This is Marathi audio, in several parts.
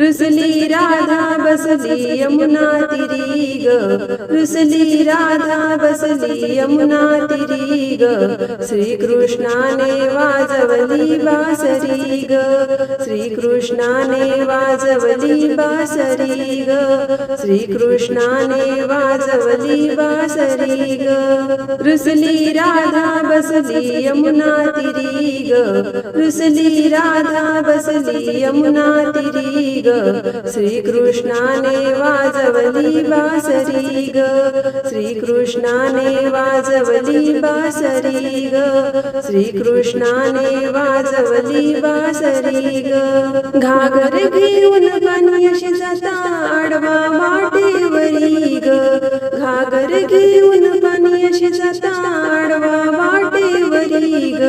रुसली राधा बसली यमुना तिरी ग रुसली राधा बसली यमुना तिरी ग श्रीकृष्णाने वाजवली बासरी ग श्रीकृष्णाने वाजवली बासरी ग श्रीकृष्णाने वाजवली बासरी ग रुसली राधा बसली यमुना तिरी ग रुसली राधा बसली यमुना तिरी ग. श्रीकृष्णाने वाजवली बासरी ग. श्रीकृष्णाने वाजवली बासरी ग. श्रीकृष्णाने वाजवली बासरी ग. घागर घेऊन पाण्याशी जाता आडवा वाटेवरी ग. घागर घेऊन पाण्याशी जाता आडवा वाटेवरी ग.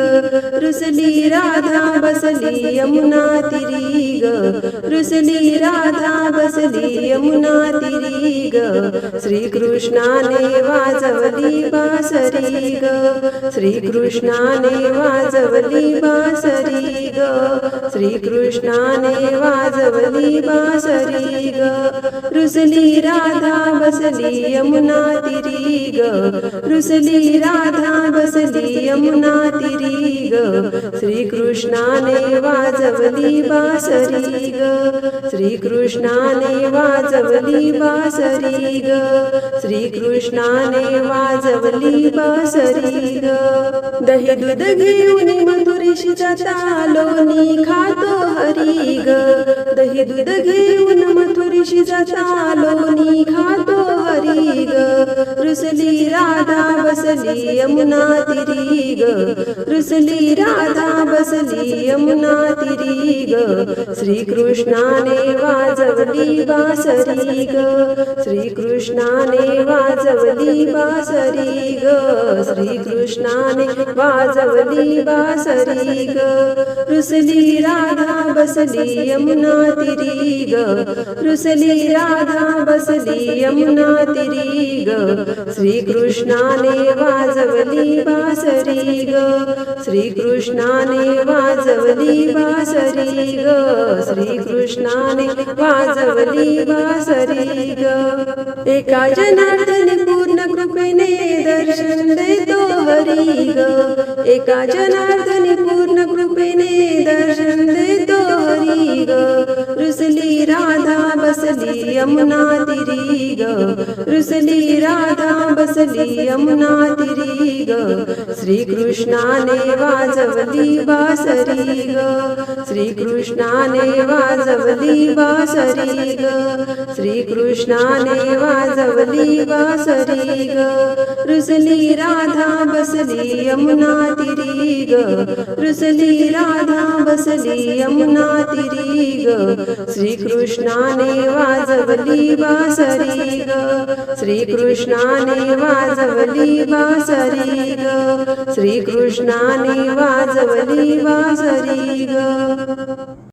बसली यमुना तिरी ग रुसली राधा बसली यमुना तिरी ग श्रीकृष्णाने वाजवली बासरी ग श्रीकृष्णाने वाजवली बासरी ग श्रीकृष्णाने वाजवली बासरी ग रुसली राधा बसली यमुना तिरी ग रुसली राधा बसली यमुना तिरी ग श्रीकृष्णाने वाजवली बासरी ग श्रीकृष्णाने वाजवली बासरी ग श्रीकृष्णाने वाजवली बासरी ग दही दूध घेऊन मधुरीशी चालोनी खातो हरी ग दही दूध घेऊन मथुरीशी चालोनी खातो हरी ग रुसली राधा बसली यमुना तिरी ग रुसली राधा बसली यमुना तिरी ग श्रीकृष्णाने वाजवली बासरी ग श्रीकृष्णाने वाजवली बासरी ग श्रीकृष्णाने वाजवली बासरी ग रुसली राधा बसली यमुना तिरी ग रुसली राधा बसली यमुना तिरी ग श्रीकृष्णाने वाजवली बासरी ग. श्रीकृष्णाने वाजवली बासरी ग. श्रीकृष्णाने वाजवली बासरी ग. एका जनार्दन पूर्ण कृपेने दर्शन देतो हरी ग. एका जनार्दन पूर्ण कृपेने दर्शन देतो हरी ग. रुसली राधा बसली यमुना तिरी ग रुसली राधा बसली यमुना तिरी ग श्रीकृष्णाने वाजवली बासरी ग श्रीकृष्णाने वाजवली बासरी ग श्रीकृष्णाने वाजवली बासरी ग रुसली राधा बसली यमुना तिरी ग रुसली राधा बसली यमुना तिरी ग श्रीकृष्णाने वाजवली बासरी ग. श्रीकृष्णाने वाजवली बासरी ग. श्रीकृष्णाने वाजवली बासरी ग.